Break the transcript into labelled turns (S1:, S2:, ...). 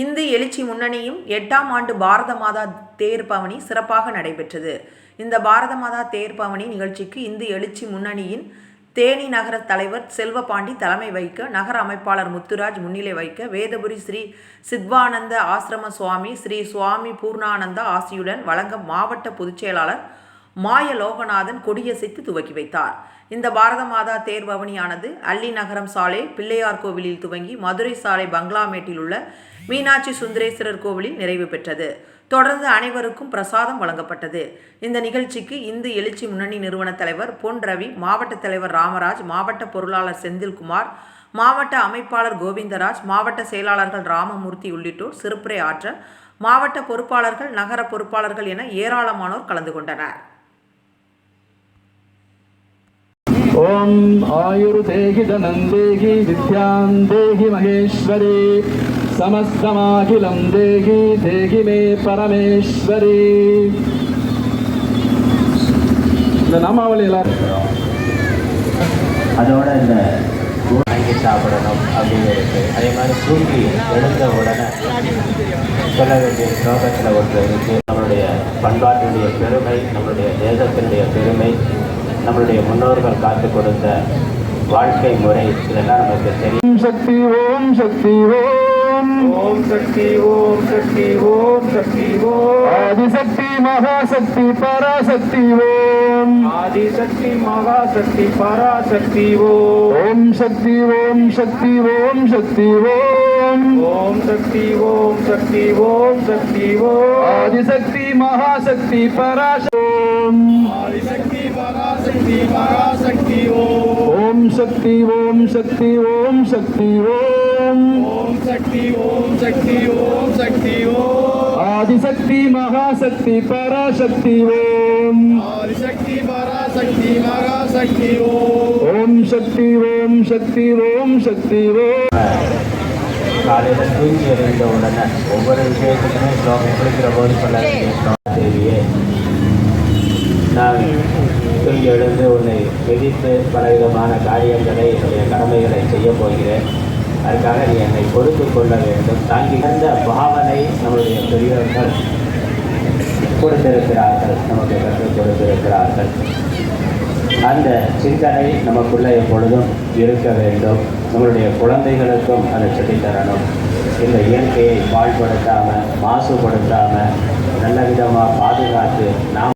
S1: இந்து எழுச்சி முன்னணியும் எட்டாம் ஆண்டு பாரத மாதா தேர் பவனி சிறப்பாக நடைபெற்றது. இந்த பாரத மாதா தேர் பவனி நிகழ்ச்சிக்கு இந்து எழுச்சி முன்னணியின் தேனி நகர தலைவர் செல்வபாண்டி தலைமை வைக்க நகர அமைப்பாளர் முத்துராஜ் முன்னிலை வைக்க வேதபுரி ஸ்ரீ சித்வானந்த ஆசிரம சுவாமி ஸ்ரீ சுவாமி பூர்ணானந்தா ஆசியுடன் வழங்க மாவட்ட பொதுச் செயலாளர் மாய லோகநாதன் கொடியசைத்து துவக்கி வைத்தார். இந்த பாரத மாதா தேர் பவனியானது அல்லி நகரம் சாலை பிள்ளையார் கோவிலில் துவங்கி மதுரை சாலை பங்களாமேட்டில் உள்ள மீனாட்சி சுந்தரேஸ்வரர் கோவிலில் நிறைவு பெற்றது. தொடர்ந்து அனைவருக்கும் பிரசாதம் வழங்கப்பட்டது. இந்த நிகழ்ச்சிக்கு இந்து எழுச்சி முன்னணி நிறுவன தலைவர் பொன் ரவி மாவட்ட தலைவர் ராமராஜ் மாவட்ட பொருளாளர் செந்தில்குமார் மாவட்ட அமைப்பாளர் கோவிந்தராஜ் மாவட்ட செயலாளர்கள் ராமமூர்த்தி உள்ளிட்டோர் சிறுப்புரை ஆற்ற மாவட்ட பொறுப்பாளர்கள் நகர பொறுப்பாளர்கள் என ஏராளமானோர் கலந்து கொண்டனர்.
S2: ஓம் ஆயுர் தேகி தனந்தேகி வித்யாந்தேகி மகேஸ்வரி. समस्तमाखिलं देहि देहि मे परमेश्वरी இந்த நாமாவளி எல்லாரும்
S3: அதோட இந்த வாங்கி சாப்பிடணும் அப்படிங்கிறது அதே மாதிரி தூங்கி எழுந்த உடனே சொல்ல வேண்டிய ஸ்லோகத்தில் ஒன்று இருக்கு நம்மளுடைய பண்பாட்டினுடைய பெருமை நம்மளுடைய தேசத்தினுடைய பெருமை நம்மளுடைய முன்னோர்கள் காத்து கொடுத்த வாழ்க்கை முறை இதெல்லாம் நமக்கு தெரியும்
S2: ஓம் சக்தி ஓம் சக்தி ஓம்
S4: ஓம் சக்தி ஓம் சக்தி ஓம் சக்தி ஓம்
S2: ஆதிசக்தி மகாசக்தி பராசக்தி ஓம்
S4: ஆதிசக்தி மகாசக்தி பராசக்தி ஓம்
S2: ஓம் சக்தி ஓம் சக்தி ஓம் சக்தி ஓம்
S4: ஓம் சக்தி ஓம் சக்தி ஓம் சக்தி ஓம்
S2: ஆதிசக்தி மகாசக்தி பராசக்தி ஓம்
S4: ஆதிசக்தி மகாசக்தி மகாசக்தி ஓம்
S2: ஓம் சக்தி ஓம் சக்தி ஓம் சக்தி ஓம்
S4: ஓம் சக்தி ஓம் சக்தி ஓம் சக்தி ஓம்.
S2: ஆதிசக்தி மகாசக்தி பராசக்தி ஓம்.
S4: ஆதிசக்தி பராசக்தி மகாசக்தி ஓம்.
S2: ஓம் சக்தி ஓம் சக்தி ஓம் சக்தி ஓம்.
S3: காலையில் தூங்கி எழுந்த உடனே ஒவ்வொரு விஷயத்துக்குமே ஸ்லோகம் குளிக்கிற போது ஸ்லோகம் தேவியே நான் தூங்கி எழுந்து உன்னை விதித்து பலவிதமான காரியங்களை என்னுடைய கடமைகளை செய்ய போகிறேன். அதுக்காக நீ என்னை பொறுத்து கொள்ள வேண்டும். தாங்கி இருந்த பாவனை நம்முடைய பெரியவர்கள் கொடுத்திருக்கிறார்கள். நமக்கு கற்றுக் கொடுத்திருக்கிறார்கள். அந்த சிந்தனை நமக்குள்ள எப்பொழுதும் இருக்க வேண்டும். நம்மளுடைய குழந்தைகளுக்கும் அதை சொல்லித்தரணும். இந்த இயற்கையை பாழ்படுத்தாமல் மாசுபடுத்தாமல் நல்ல விதமாக பாதுகாத்து நாம்